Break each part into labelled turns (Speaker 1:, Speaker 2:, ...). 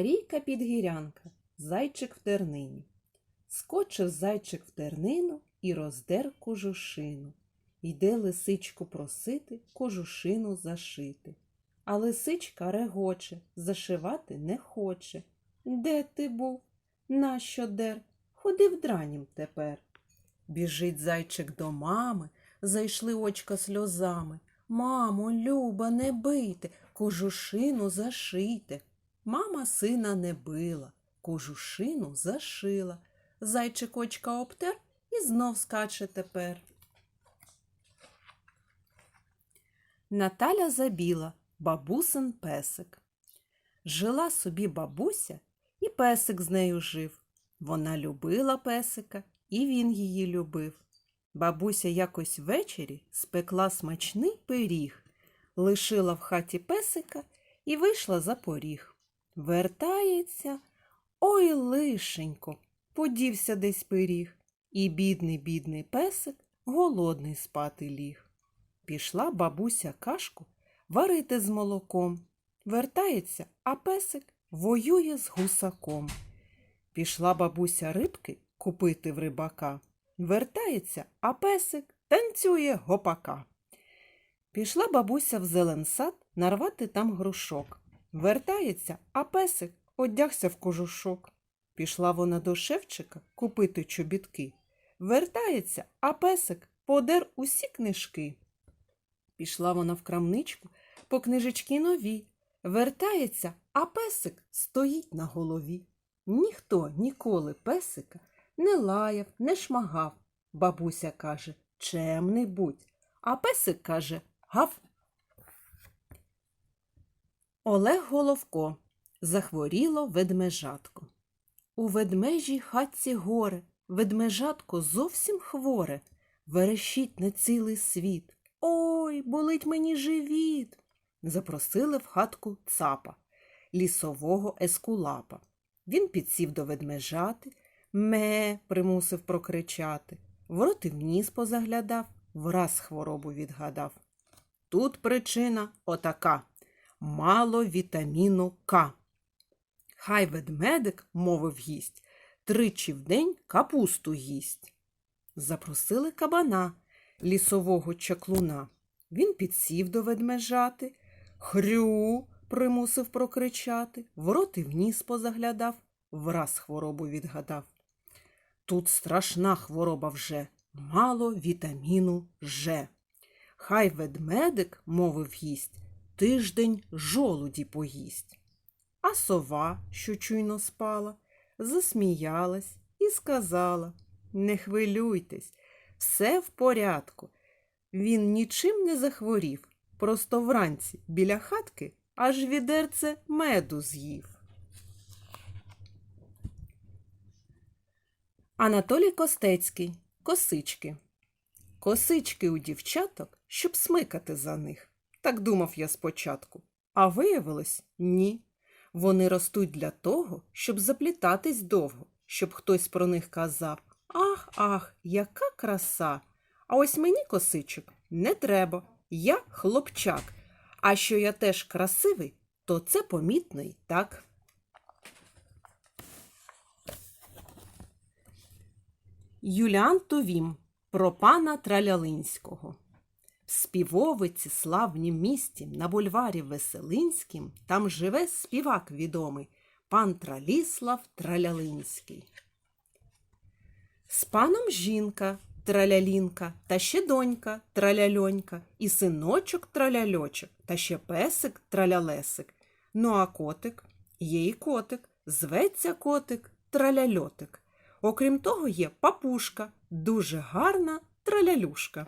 Speaker 1: Марійка підгірянка, зайчик в тернині. Скочив зайчик в тернину і роздер кожушину. Йде лисичку просити кожушину зашити. А лисичка регоче, зашивати не хоче. Де ти був? Нащо дер? Ходи в дранім тепер. Біжить зайчик до мами, зайшли очка сльозами. Мамо, Люба, не бийте, кожушину зашийте. Мама сина не била, кожушину зашила. Зайчик очка обтер і знов скаче тепер. Наталя забіла, бабусин песик. Жила собі бабуся, і песик з нею жив. Вона любила песика, і він її любив. Бабуся якось ввечері спекла смачний пиріг, лишила в хаті песика і вийшла за поріг. Вертається, ой, лишенько, подівся десь пиріг, і бідний, бідний песик голодний спати ліг. Пішла бабуся кашку варити з молоком. Вертається, а песик воює з гусаком. Пішла бабуся рибки купити в рибака. Вертається, а песик танцює гопака. Пішла бабуся в зеленсад нарвати там грушок. Вертається, а песик одягся в кожушок. Пішла вона до шевчика купити чобітки. Вертається, а песик подер усі книжки. Пішла вона в крамничку по книжечки нові. Вертається, а песик стоїть на голові. Ніхто ніколи песика не лаяв, не шмагав. Бабуся каже чемний будь, а песик каже гав. Олег Головко захворіло ведмежатко. У ведмежій хатці горе, ведмежатко зовсім хворе, верещить на цілий світ. Ой, болить мені живіт. Запросили в хатку цапа, лісового ескулапа. Він підсів до ведмежати, ме примусив прокричати, в і в ніс позаглядав, враз хворобу відгадав. Тут причина отака мало вітаміну К. Хай ведмедик, мовив гість, тричі в день капусту їсть. Запросили кабана, лісового чаклуна. Він підсів до ведмежати, хрю примусив прокричати, в і в ніс позаглядав, враз хворобу відгадав. Тут страшна хвороба вже, мало вітаміну Ж. Хай ведмедик, мовив гість, тиждень жолуді поїсть. А сова, що чуйно спала, засміялась і сказала Не хвилюйтесь, все в порядку. Він нічим не захворів, просто вранці біля хатки аж відерце меду з'їв. Анатолій Костецький. Косички. Косички у дівчаток, щоб смикати за них. Так думав я спочатку. А виявилось ні. Вони ростуть для того, щоб заплітатись довго, щоб хтось про них казав Ах, ах, яка краса! А ось мені косичок не треба. Я хлопчак. А що я теж красивий, то це помітно й так. Юліан Тувім про пана Тралялинського. Співовиці славнім місті на бульварі Веселинськім там живе співак відомий пан Траліслав Тралялинський. З паном жінка тралялінка, та ще донька траляльонька, і синочок траляльочок, та ще песик тралялесик. Ну а котик є і котик, зветься котик траляльотик. Окрім того, є папушка, дуже гарна тралялюшка.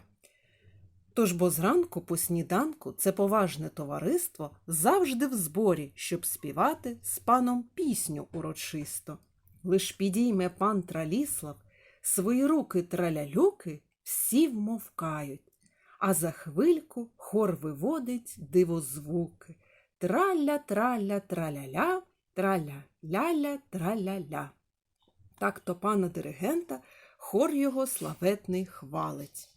Speaker 1: Тож бо зранку по сніданку це поважне товариство завжди в зборі, щоб співати з паном пісню урочисто. Лиш підійме пан Траліслав, свої руки тралялюки всі вмовкають, а за хвильку хор виводить дивозвуки. Траля, траля, траля-ля, траля, ля-ля, траля-ля. Так то пана диригента хор його славетний хвалить.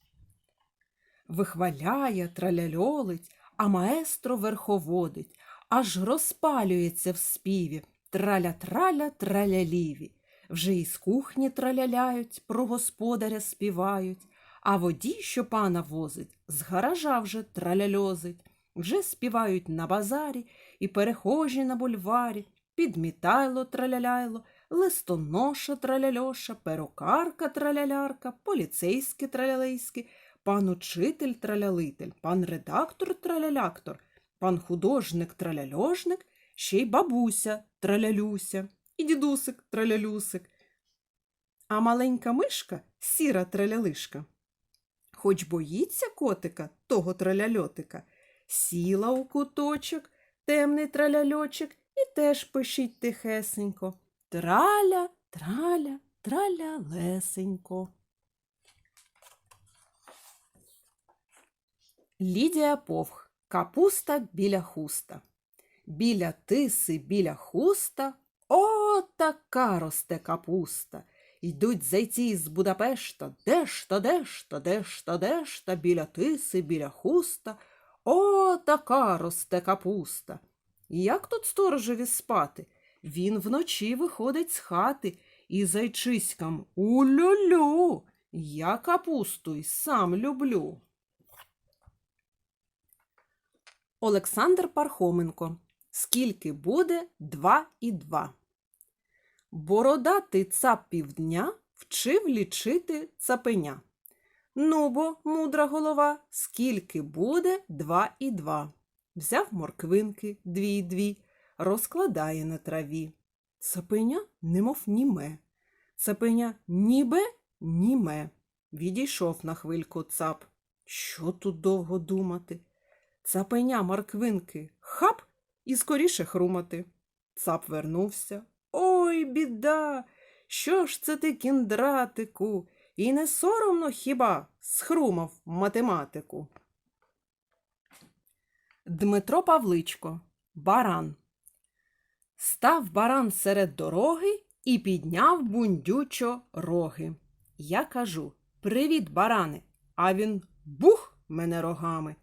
Speaker 1: Вихваляє, траляльолить, а маестро верховодить, аж розпалюється в співі. траля-траля траляліві. Вже із кухні траляляють, про господаря співають, а водій, що пана возить, з гаража вже траляльозить. Вже співають на базарі і перехожі на бульварі, підмітайло траляляйло, листоноша траляльоша, перукарка тралялярка, поліцейський тралялейський, пан учитель тралялитель, пан редактор траляляктор, пан художник траляльожник, ще й бабуся тралялюся, і дідусик тралялюсик. А маленька мишка сіра тралялишка. Хоч боїться котика, того траляльотика, сіла у куточок, темний траляльочок і теж пишіть тихесенько. Траля, траля, траля лесенько. Лідія Повх. Капуста біля хуста. Біля тиси, біля хуста. О, така росте капуста. Йдуть зайці з Будапешта, де-ж-то, де-ж-то, де-ж-то, де-ж-то, біля тиси, біля хуста. О, така росте капуста. Як тут сторожеві спати? Він вночі виходить з хати і зайчиськам у-лю-лю. Я капусту й сам люблю. Олександр Пархоменко. Скільки буде два і два? Бородатий цап півдня вчив лічити цапеня. Ну бо, мудра голова, скільки буде два і два? Взяв морквинки дві й дві, розкладає на траві. Цапеня немов німе. Цапеня нібе німе. Відійшов на хвильку цап. Що тут довго думати? Цапеня морквинки хап і скоріше хрумати. Цап вернувся. Ой, біда! Що ж це ти, кіндратику? І не соромно хіба схрумав математику? Дмитро Павличко Баран Став баран серед дороги і підняв бундючо роги. Я кажу Привіт, баране, а він бух мене рогами.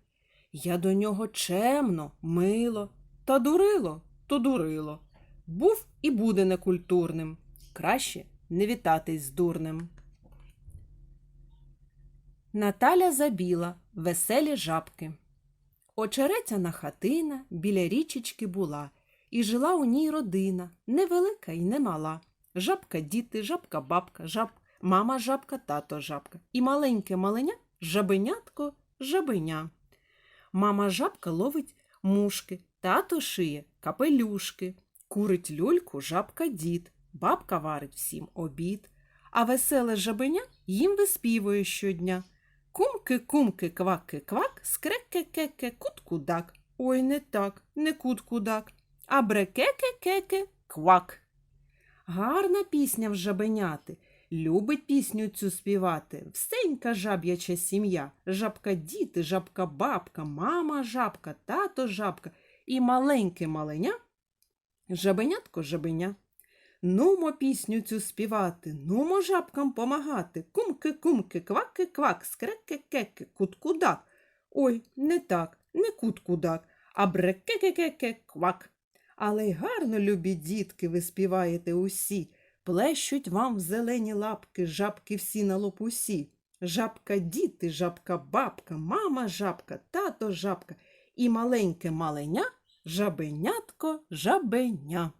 Speaker 1: Я до нього чемно, мило, та дурило, то дурило. Був і буде некультурним. Краще не вітатись з дурним. Наталя забіла веселі жабки. Очеретяна хатина біля річечки була, і жила у ній родина, невелика й немала. Жабка діти, жабка бабка, жаб, мама жабка, тато жабка. І маленьке маленя жабенятко жабеня. Мама жабка ловить мушки, тато шиє капелюшки, курить люльку жабка дід, бабка варить всім обід, а веселе жабеня їм виспівує щодня. Кумки, кумки, кваки, квак, скреке кеке кут-кудак. Ой, не так, не кут-кудак, а брекеке кеке квак. Гарна пісня в жабеняти. Любить пісню цю співати. Всенька жаб'яча сім'я. Жабка діти, жабка бабка, мама жабка, тато жабка і маленьке маленя. Жабенятко жабеня. Нумо пісню цю співати, нумо жабкам помагати. Кумки, кумки, кваки, квак, скреке, кеке, кут-кудак. Ой, не так, не кут-кудак, а бреке-ке-ке, квак. Але й гарно, любі дітки, ви співаєте усі. Плещуть вам зелені лапки, жабки всі на лопусі. Жабка діти, жабка бабка, мама жабка, тато жабка і маленьке маленя, жабенятко жабеня.